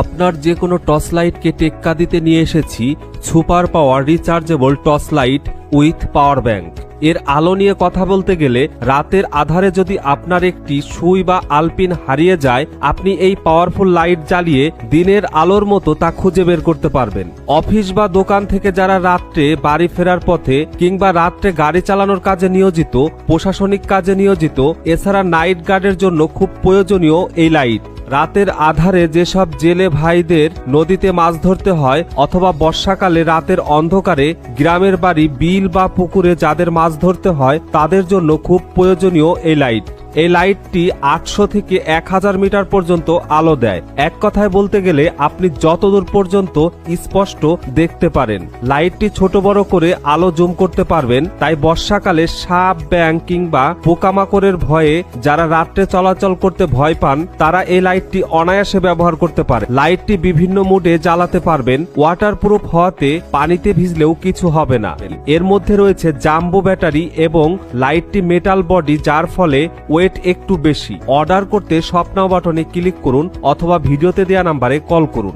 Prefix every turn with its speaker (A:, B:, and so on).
A: আপনার যে কোনো টর্চ লাইটকে টেক্কা দিতে নিয়ে এসেছি super power rechargeable torch light with power bank. এর আলো নিয়ে কথা বলতে গেলে রাতের আধারে যদি আপনার একটি সুই বা আলপিন হারিয়ে যায়, আপনি এই পাওয়ারফুল লাইট জ্বালিয়ে দিনের আলোর মতো তা খুঁজে বের করতে পারবেন। অফিস বা দোকান থেকে যারা রাত্রে বাড়ি ফেরার পথে কিংবা রাত্রে গাড়ি চালানোর কাজে নিয়োজিত, প্রশাসনিক কাজে নিয়োজিত, এছাড়া নাইট গার্ডের জন্য খুব প্রয়োজনীয় এই লাইট। রাতের আধারে যেসব জেলে ভাইদের নদীতে মাছ ধরতে হয় অথবা বর্ষাকালে রাতের অন্ধকারে গ্রামের বাড়ি, বিল বা পুকুরে যাদের মাছ ধরতে হয়, তাদের জন্য খুব প্রয়োজনীয় এই লাইট। এই লাইটটি আটশো থেকে এক হাজার মিটার পর্যন্ত আলো দেয়। এক কথায় বলতে গেলে আপনি যতদূর পর্যন্ত স্পষ্ট দেখতে পারেন, লাইটটি ছোট বড় করে আলো জুম করতে পারবেন। তাই বর্ষাকালে সাপ ব্যাং কিংবা পোকামাকড়ের ভয়ে যারা রাত্রে চলাচল করতে ভয় পান, তারা এই লাইটটি অনায়াসে ব্যবহার করতে পারে। লাইটটি বিভিন্ন মুডে জ্বালাতে পারবেন। ওয়াটারপ্রুফ হওয়াতে পানিতে ভিজলেও কিছু হবে না। এর মধ্যে রয়েছে জাম্বো ব্যাটারি এবং লাইটটি মেটাল বডি, যার ফলে ওয়েট একটু বেশি। অর্ডার করতে স্বপ্নাও বাটনে ক্লিক করুন অথবা ভিডিওতে দেওয়া নাম্বারে কল করুন।